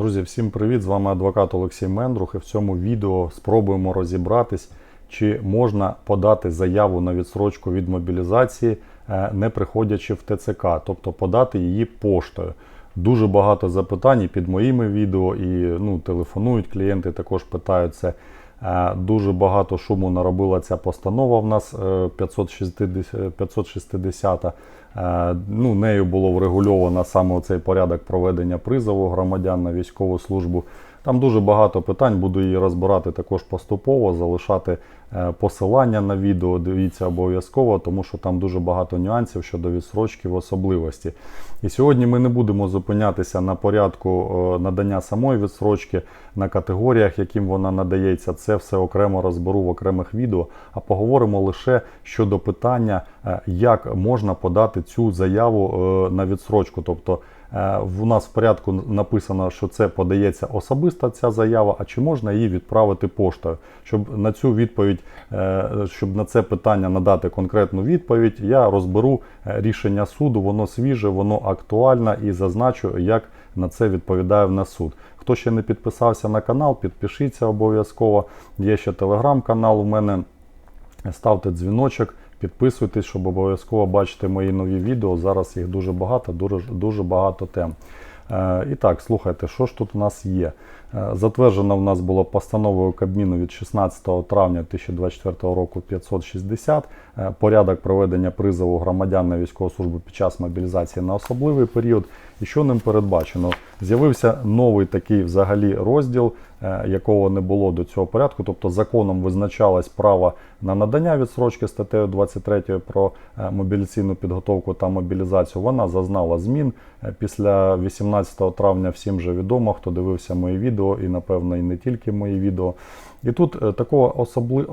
Друзі, всім привіт! З вами адвокат Олексій Мендрух. І в цьому відео спробуємо розібратись, чи можна подати заяву на відсрочку від мобілізації, е, не приходячи в ТЦК, тобто подати її поштою. Дуже багато запитань під моїми відео, і ну, телефонують клієнти, також питають це. Е, Дуже багато шуму наробила ця постанова в нас е, 560, 560. Е, Ну, нею було врегульовано саме цей порядок проведення призову громадян на військову службу. Там дуже багато питань, буду її розбирати також поступово, залишати е, посилання на відео. Дивіться обов'язково, тому що там дуже багато нюансів щодо відсрочки в особливості. І сьогодні ми не будемо зупинятися на порядку е, надання самої відсрочки, на категоріях, яким вона надається. Це все окремо розберу в окремих відео. А поговоримо лише щодо питання, е, як можна подати цю заяву на відсрочку. Тобто е, в нас в порядку написано, що це подається особиста ця заява, а чи можна її відправити поштою? Щоб на цю відповідь, е, щоб на це питання надати конкретну відповідь, я розберу е, рішення суду, воно свіже, воно актуальне і зазначу, як на це відповідає в нас суд. Хто ще не підписався на канал, підпишіться обов'язково. Є ще телеграм-канал у мене. Ставте дзвіночок, підписуйтесь, щоб обов'язково бачити мої нові відео. Зараз їх дуже багато, дуже, дуже багато тем. Е, І так, слухайте, що ж тут у нас є? Е, Затверджено в нас було постановою Кабміну від 16 травня 2024 року 560 е, порядок проведення призову громадян на військову службу під час мобілізації на особливий період. І що ним передбачено? З'явився новий такий взагалі розділ, якого не було до цього порядку. Тобто законом визначалось право на надання відсрочки статтею 23 про е, мобілізаційну підготовку та мобілізацію. Вона зазнала змін Е, після 18 травня. Всім вже відомо, хто дивився мої відео, і напевно і не тільки мої відео. І тут е, такого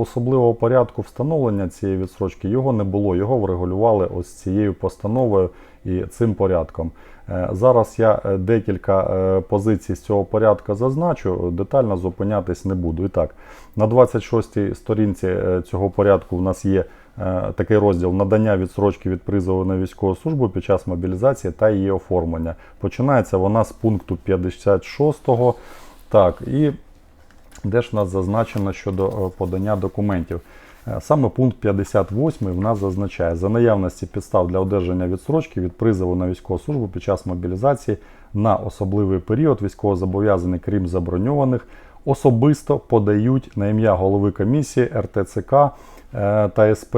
особливого порядку встановлення цієї відсрочки його не було. Його врегулювали ось цією постановою і цим порядком. Е, Зараз я е, декілька е, позицій з цього порядку зазначу, детально зупинятись не буду. І так, на 26-й сторінці цього порядку в нас є такий розділ надання відсрочки від призову на військову службу під час мобілізації та її оформлення. Починається вона з пункту 56. Так, і де ж в нас зазначено щодо подання документів. Е, Саме пункт 58 в нас зазначає за наявності підстав для одержання відсрочки від призову на військову службу під час мобілізації на особливий період військовозобов'язаний, крім заброньованих, особисто подають на ім'я голови комісії РТЦК е, та СП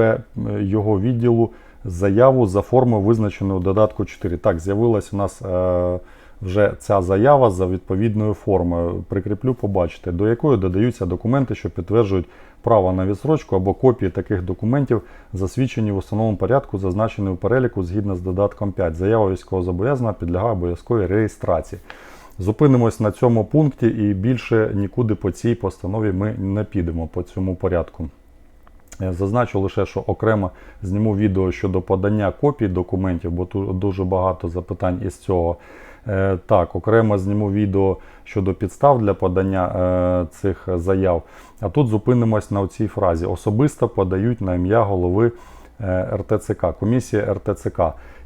його відділу заяву за формою, визначеною додатку 4. Так, з'явилась у нас е, вже ця заява за відповідною формою. Прикріплю, побачите, до якої додаються документи, що підтверджують право на відсрочку або копії таких документів, засвідчені в установленому порядку, зазначені у переліку згідно з додатком 5. Заява військовозобов'язаного підлягає обов'язковій реєстрації. Зупинимось на цьому пункті і більше нікуди по цій постанові ми не підемо по цьому порядку. Е, Зазначу лише, що окремо зніму відео щодо подання копій документів, бо тут дуже багато запитань із цього. Е, Так, окремо зніму відео щодо підстав для подання е, цих заяв. А тут зупинимось на цій фразі: особисто подають на ім'я голови РТЦК, комісії РТЦК.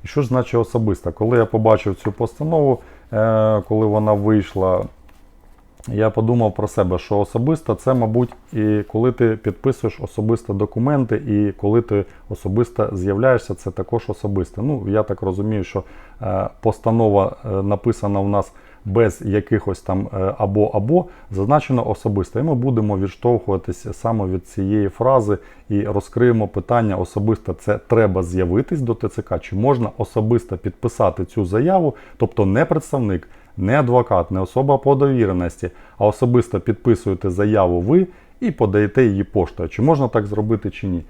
І що ж значить особисто? Коли я побачив цю постанову, коли вона вийшла, я подумав про себе, що особисто це, мабуть, і коли ти підписуєш особисто документи, і коли ти особисто з'являєшся, це також особисто. Ну, я так розумію, що е, постанова е, написана у нас без якихось там е, або-або, зазначено особисто. І ми будемо відштовхуватися саме від цієї фрази і розкриємо питання особисто. Це треба з'явитись до ТЦК, чи можна особисто підписати цю заяву, тобто не представник не адвокат, не особа по довіреності, а особисто підписуєте заяву ви і подаєте її поштою. Чи можна так зробити чи ні?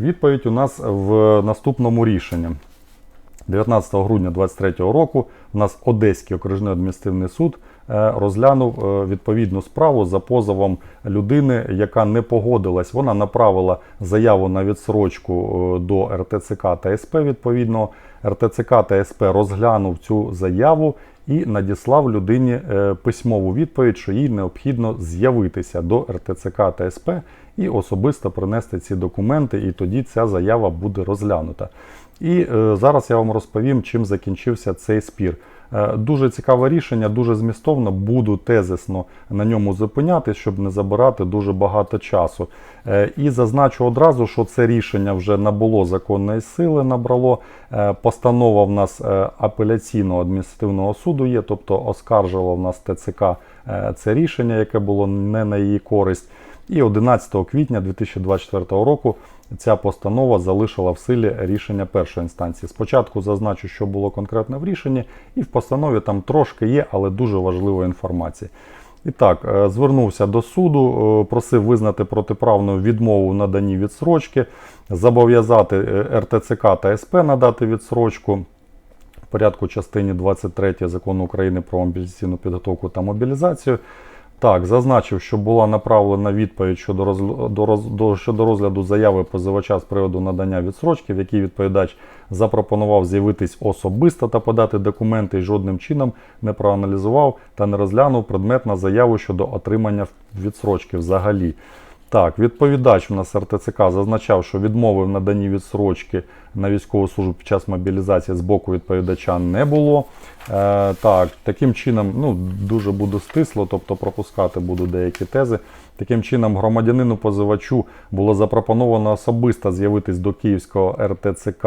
Відповідь у нас в наступному рішенні. 19 грудня 2023 року у нас Одеський окружний адміністративний суд е, розглянув е, відповідну справу за позовом людини, яка не погодилась. Вона направила заяву на відсрочку е, до РТЦК та СП. Відповідно, РТЦК та СП розглянув цю заяву і надіслав людині е, письмову відповідь, що їй необхідно з'явитися до РТЦК та СП і особисто принести ці документи, і тоді ця заява буде розглянута. І е, зараз я вам розповім, чим закінчився цей спір. Е, Дуже цікаве рішення, дуже змістовно. Буду тезисно на ньому зупинятись, щоб не забирати дуже багато часу. Е, І зазначу одразу, що це рішення вже набуло законної сили, набрало. Е, Постанова в нас апеляційного адміністративного суду є, тобто оскаржило в нас ТЦК це рішення, яке було не на її користь. І 11 квітня 2024 року ця постанова залишила в силі рішення першої інстанції. Спочатку зазначу, що було конкретно в рішенні, і в постанові там трошки є, але дуже важлива інформація. І так, е, звернувся до суду, е, просив визнати протиправну відмову в наданні відсрочки, зобов'язати е, РТЦК та СП надати відсрочку в порядку частині 23 закону України про мобілізаційну підготовку та мобілізацію. Так, зазначив, що була направлена відповідь щодо розгляду, до, роз- до, щодо розгляду заяви позивача з приводу надання відсрочки, в якій відповідач запропонував з'явитись особисто та подати документи і жодним чином не проаналізував та не розглянув предметну заяву щодо отримання відсрочки взагалі. Так, відповідач у нас РТЦК зазначав, що відмови в наданні відсрочки на військову службу під час мобілізації з боку відповідача не було. Е, так, таким чином, ну дуже буду стисло, тобто пропускати буду деякі тези. Таким чином, громадянину позивачу було запропоновано особисто з'явитись до Київського РТЦК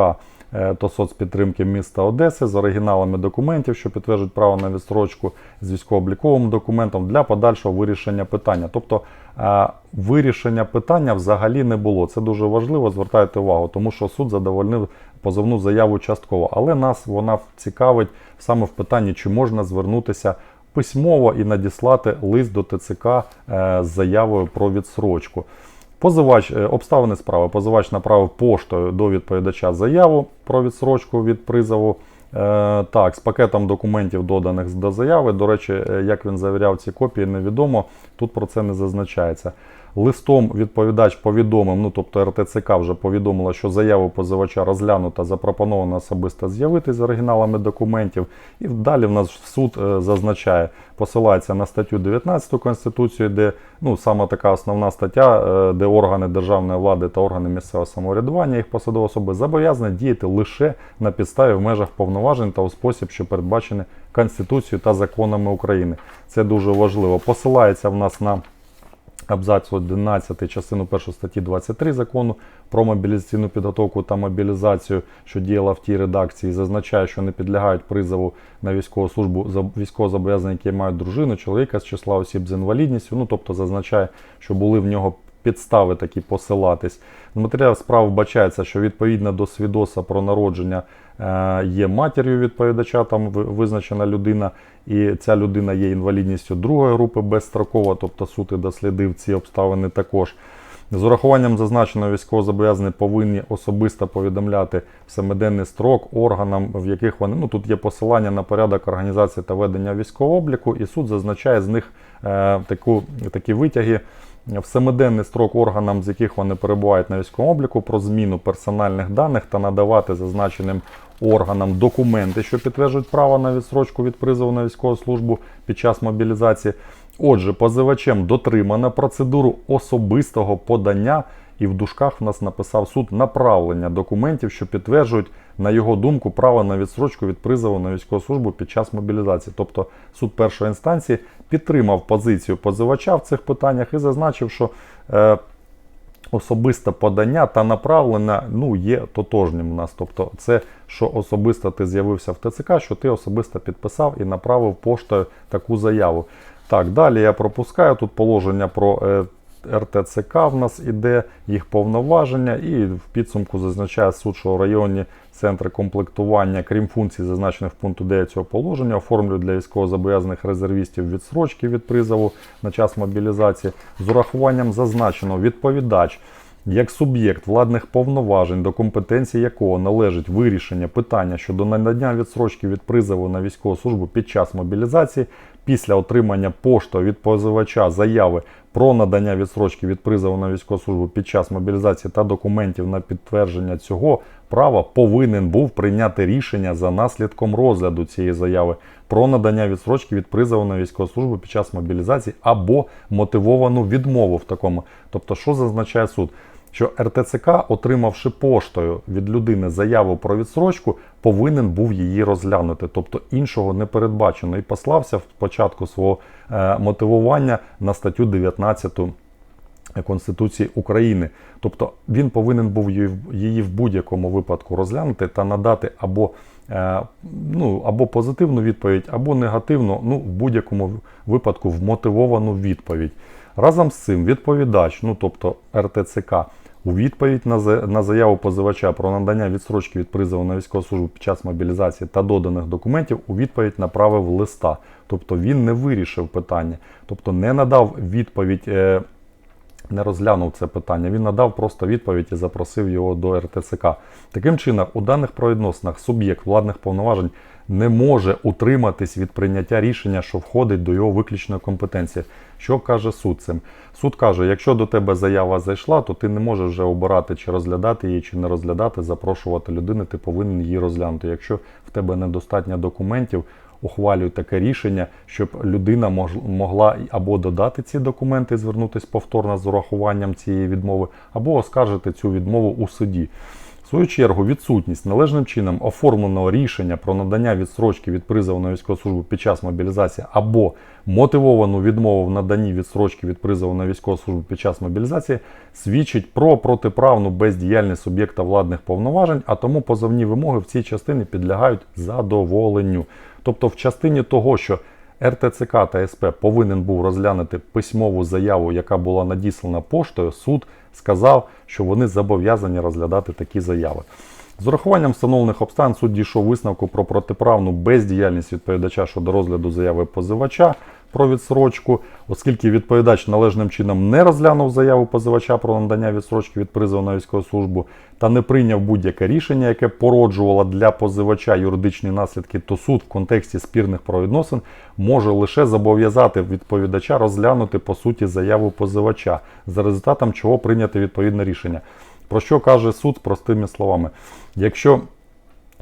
та соцпідтримки міста Одеси з оригіналами документів, що підтверджують право на відстрочку з військово-обліковим документом для подальшого вирішення питання. Тобто е, вирішення питання взагалі не було. Це дуже важливо, звертайте увагу, тому що суд задовольнив позовну заяву частково. Але нас вона цікавить саме в питанні, чи можна звернутися письмово і надіслати лист до ТЦК е, з заявою про відсрочку. Позивач е, обставини справи. Позивач направив поштою до відповідача заяву про відсрочку від призову. Е, так, з пакетом документів, доданих до заяви. До речі, е, як він завіряв ці копії, невідомо. Тут про це не зазначається. Листом відповідач повідомив, ну тобто РТЦК вже повідомила, що заяву позивача розглянута, запропоновано особисто з'явитись з оригіналами документів. І далі в нас суд е, зазначає, посилається на статтю 19 Конституції, де ну саме така основна стаття, е, де органи державної влади та органи місцевого самоврядування, їх посадові особи зобов'язані діяти лише на підставі в межах повноважень та у спосіб, що передбачені Конституцією та законами України. Це дуже важливо. Посилається в нас на абзац 11 частину 1 статті 23 закону про мобілізаційну підготовку та мобілізацію, що діяла в тій редакції, зазначає, що не підлягають призову на військову службу за військовозобов'язані, які мають дружину, чоловіка з числа осіб з інвалідністю. Ну тобто зазначає, що були в нього підстави такі посилатись. В матеріалі справи вбачається, що відповідно до свідоцтва про народження е, є матір'ю відповідача, там визначена людина, і ця людина є інвалідністю другої групи безстроково, тобто суд і дослідив ці обставини також. З урахуванням зазначеного військовозобов'язані повинні особисто повідомляти в семиденний строк органам, в яких вони ну тут є посилання на порядок організації та ведення військового обліку, і суд зазначає з них е, таку, такі витяги в семиденний строк органам, з яких вони перебувають на військовому обліку, про зміну персональних даних та надавати зазначеним органам документи, що підтверджують право на відсрочку від призову на військову службу під час мобілізації. Отже, позивачем дотримано процедуру особистого подання, і в дужках в нас написав суд направлення документів, що підтверджують, на його думку, право на відсрочку від призову на військову службу під час мобілізації. Тобто суд першої інстанції підтримав позицію позивача в цих питаннях і зазначив, що е, особисте подання та направлення ну, є тотожнім у нас. Тобто, це що особисто ти з'явився в ТЦК, що ти особисто підписав і направив поштою таку заяву. Так, далі я пропускаю тут положення про е, РТЦК в нас іде, їх повноваження, і в підсумку зазначає суд, що районні центри комплектування, крім функцій, зазначених в пункту 9 цього положення, оформлюють для військовозобов'язаних резервістів відсрочки від призову на час мобілізації. З урахуванням зазначеного відповідач як суб'єкт владних повноважень, до компетенції якого належить вирішення питання щодо надання відсрочки від призову на військову службу під час мобілізації, після отримання поштою від позивача заяви про надання відсрочки від призову на військову службу під час мобілізації та документів на підтвердження цього права повинен був прийняти рішення за наслідком розгляду цієї заяви про надання відсрочки від призову на військову службу під час мобілізації або мотивовану відмову в такому. Тобто, що зазначає суд? Що РТЦК, отримавши поштою від людини заяву про відсрочку, повинен був її розглянути. Тобто іншого не передбачено. І послався в початку свого е, мотивування на статтю 19 Конституції України. Тобто він повинен був її, в будь-якому випадку розглянути та надати або, е, ну, або позитивну відповідь, або негативну, ну, в будь-якому випадку вмотивовану відповідь. Разом з цим відповідач, ну тобто РТЦК, у відповідь на, за- на заяву позивача про надання відстрочки від призову на військову службу під час мобілізації та доданих документів у відповідь направив листа. Тобто він не вирішив питання, тобто не надав відповідь. Не розглянув це питання. Він надав просто відповідь і запросив його до РТЦК. Таким чином, у даних правовідносинах суб'єкт владних повноважень не може утриматись від прийняття рішення, що входить до його виключної компетенції. Що каже суд цим? Суд каже, якщо до тебе заява зайшла, то ти не можеш вже обирати, чи розглядати її, чи не розглядати, запрошувати людину, ти повинен її розглянути. Якщо в тебе недостатньо документів, ухвалюють таке рішення, щоб людина могла або додати ці документи, і звернутися повторно з урахуванням цієї відмови, або оскаржити цю відмову у суді. Свою чергу, відсутність належним чином оформленого рішення про надання відстрочки від призову на військову службу під час мобілізації або мотивовану відмову в наданні відстрочки від призову на військову службу під час мобілізації свідчить про протиправну бездіяльність суб'єкта владних повноважень, а тому позовні вимоги в цій частині підлягають задоволенню. Тобто, в частині того, що РТЦК та СП повинен був розглянути письмову заяву, яка була надіслана поштою, суд сказав, що вони зобов'язані розглядати такі заяви. З урахуванням встановлених обставин суд дійшов висновку про протиправну бездіяльність відповідача щодо розгляду заяви позивача про відсрочку, оскільки відповідач належним чином не розглянув заяву позивача про надання відсрочки від призову на військову службу та не прийняв будь-яке рішення, яке породжувало для позивача юридичні наслідки, то суд в контексті спірних правовідносин може лише зобов'язати відповідача розглянути по суті заяву позивача, за результатом чого прийняти відповідне рішення. Про що каже суд простими словами? Якщо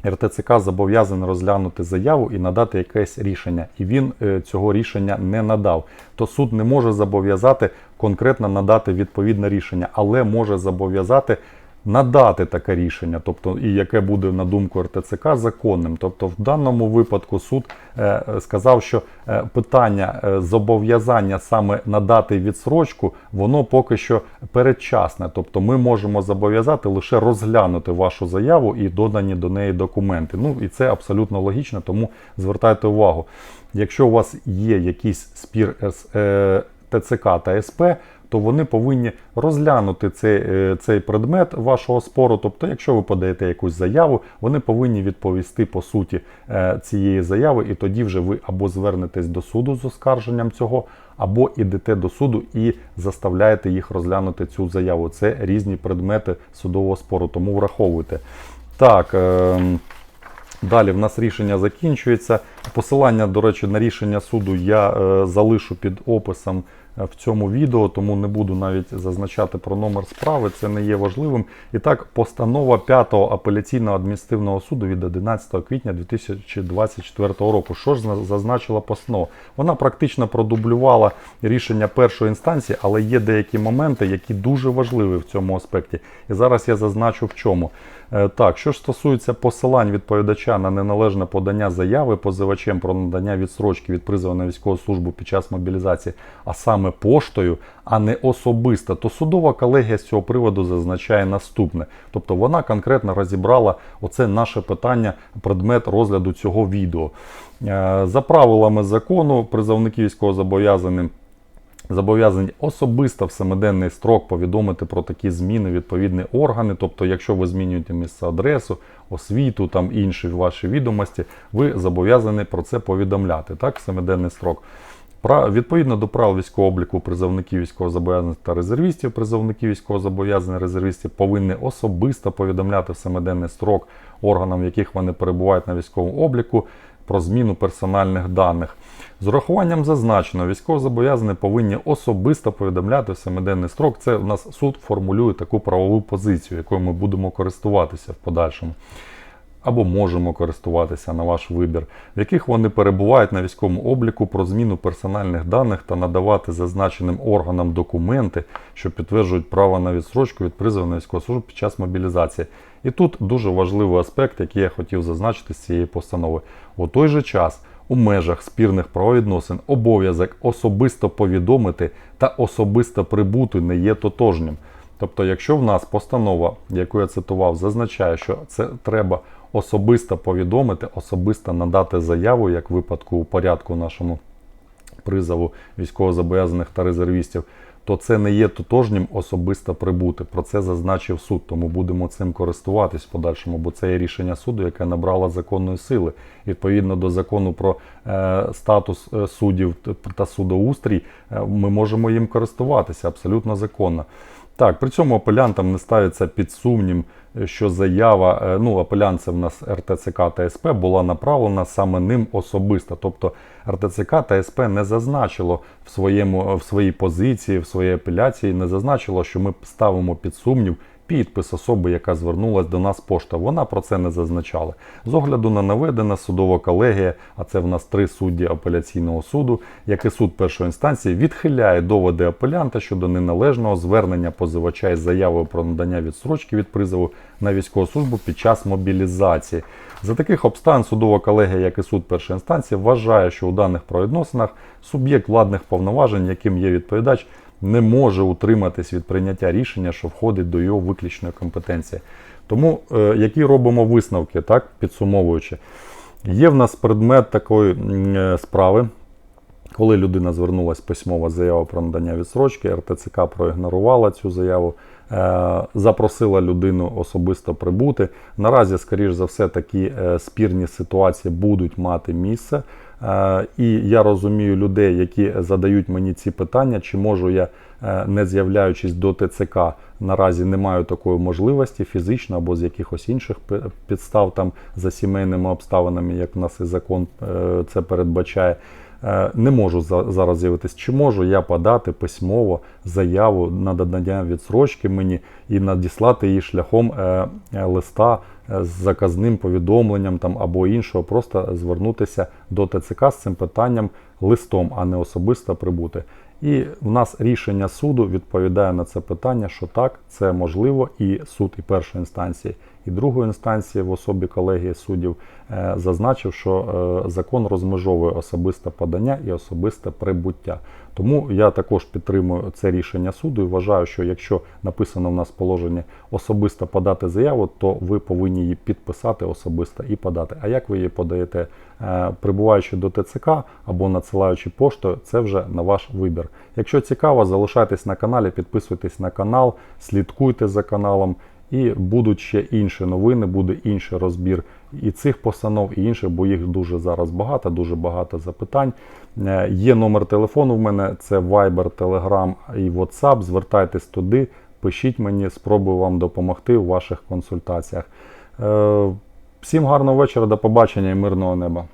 РТЦК зобов'язаний розглянути заяву і надати якесь рішення, і він е, цього рішення не надав, то суд не може зобов'язати конкретно надати відповідне рішення, але може зобов'язати надати таке рішення, тобто і яке буде на думку РТЦК законним. Тобто, в даному випадку суд е, сказав, що е, питання е, зобов'язання саме надати відсрочку, воно поки що передчасне. Тобто, ми можемо зобов'язати лише розглянути вашу заяву і додані до неї документи. Ну і це абсолютно логічно, тому звертайте увагу. Якщо у вас є якийсь спір з ТЦК та СП, то вони повинні розглянути цей, е, цей предмет вашого спору. Тобто, якщо ви подаєте якусь заяву, вони повинні відповісти по суті е, цієї заяви, і тоді вже ви або звернетесь до суду з оскарженням цього, або ідете до суду і заставляєте їх розглянути цю заяву. Це різні предмети судового спору, тому враховуйте. Так. Е, Далі в нас рішення закінчується. Посилання, до речі, на рішення суду я е, залишу під описом в цьому відео, тому не буду навіть зазначати про номер справи, це не є важливим. І так, постанова 5-го апеляційного адміністративного суду від 11 квітня 2024 року. Що ж зна- зазначила постанова? Вона практично продублювала рішення першої інстанції, але є деякі моменти, які дуже важливі в цьому аспекті. І зараз я зазначу в чому. Е, Так, що ж стосується посилань відповідача на неналежне подання заяви позивачем про надання відсрочки від призову на військову службу під час мобілізації, а саме поштою, а не особисто, то судова колегія з цього приводу зазначає наступне. Тобто вона конкретно розібрала оце наше питання, предмет розгляду цього відео. Е, За правилами закону, призовники військовозобов'язаним Зобов'язані особисто в семиденний строк повідомити про такі зміни відповідні органи. Тобто, якщо ви змінюєте місце адресу, освіту, там інші ваші відомості, ви зобов'язані про це повідомляти. Так, в семиденний строк. Відповідно до правил військового обліку призовників військовозобов'язаних та резервістів, призовники військовозобов'язаних резервістів повинні особисто повідомляти в семиденний строк органам, в яких вони перебувають на військовому обліку, про зміну персональних даних. З урахуванням зазначено, військовозобов'язані повинні особисто повідомляти в семиденний строк. Це в нас суд формулює таку правову позицію, якою ми будемо користуватися в подальшому. Або можемо користуватися на ваш вибір, в яких вони перебувають на військовому обліку про зміну персональних даних та надавати зазначеним органам документи, що підтверджують право на відсрочку від призову на військову службу під час мобілізації. І тут дуже важливий аспект, який я хотів зазначити з цієї постанови. У той же час у межах спірних правовідносин обов'язок особисто повідомити та особисто прибути не є тотожнім. Тобто, якщо в нас постанова, яку я цитував, зазначає, що це треба особисто повідомити, особисто надати заяву, як в випадку у порядку нашому призову військовозобов'язаних та резервістів, то це не є тотожнім особисто прибути. Про це зазначив суд, тому будемо цим користуватись в подальшому, бо це є рішення суду, яке набрало законної сили. Відповідно до закону про е, статус е, суддів та судоустрій, е, ми можемо їм користуватися абсолютно законно. Так, при цьому апелянтам не ставиться під сумнів, що заява, е, ну апелянт це в нас РТЦК та СП була направлена саме ним особисто. Тобто РТЦК та СП не зазначило в своєму в своїй позиції, в своїй апеляції, не зазначило, що ми ставимо під сумнів підпис особи, яка звернулася до нас пошта. Вона про це не зазначала. З огляду на наведене судова колегія, а це в нас три судді апеляційного суду, як і суд першої інстанції, відхиляє доводи апелянта щодо неналежного звернення позивача із заявою про надання відсрочки від призову на військову службу під час мобілізації. За таких обставин судова колегія, як і суд першої інстанції, вважає, що у даних правовідносинах суб'єкт владних повноважень, яким є відповідач, не може утриматись від прийняття рішення, що входить до його виключної компетенції. Тому е, які робимо висновки, так, підсумовуючи, є в нас предмет такої е, справи, коли людина звернулася письмова заява про надання відсрочки, РТЦК проігнорувала цю заяву, е, запросила людину особисто прибути. Наразі, скоріш за все, такі спірні ситуації будуть мати місце. Е, І я розумію людей, які задають мені ці питання, чи можу я, е, не з'являючись до ТЦК, наразі не маю такої можливості фізично або з якихось інших підстав там за сімейними обставинами, як в нас і закон е, це передбачає. Е, Не можу зараз з'явитись. Чи можу я подати письмово заяву на надання відсрочки мені і надіслати її шляхом е, е, листа з заказним повідомленням там або іншого, просто звернутися до ТЦК з цим питанням листом, а не особисто прибути. І в нас рішення суду відповідає на це питання, що так, це можливо, і суд і першої інстанції, і другої інстанції в особі колегії суддів е, зазначив, що е, закон розмежовує особисте подання і особисте прибуття. Тому я також підтримую це рішення суду і вважаю, що якщо написано в нас в положенні особисто подати заяву, то ви повинні її підписати особисто і подати. А як ви її подаєте, Е, прибуваючи до ТЦК або надсилаючи поштою, це вже на ваш вибір. Якщо цікаво, залишайтесь на каналі, підписуйтесь на канал, слідкуйте за каналом. І будуть ще інші новини, буде інший розбір і цих постанов, і інших, бо їх дуже зараз багато, дуже багато запитань. Е, Є номер телефону в мене, це Viber, Telegram і WhatsApp. Звертайтесь туди, пишіть мені, спробую вам допомогти у ваших консультаціях. Е, Всім гарного вечора, до побачення і мирного неба.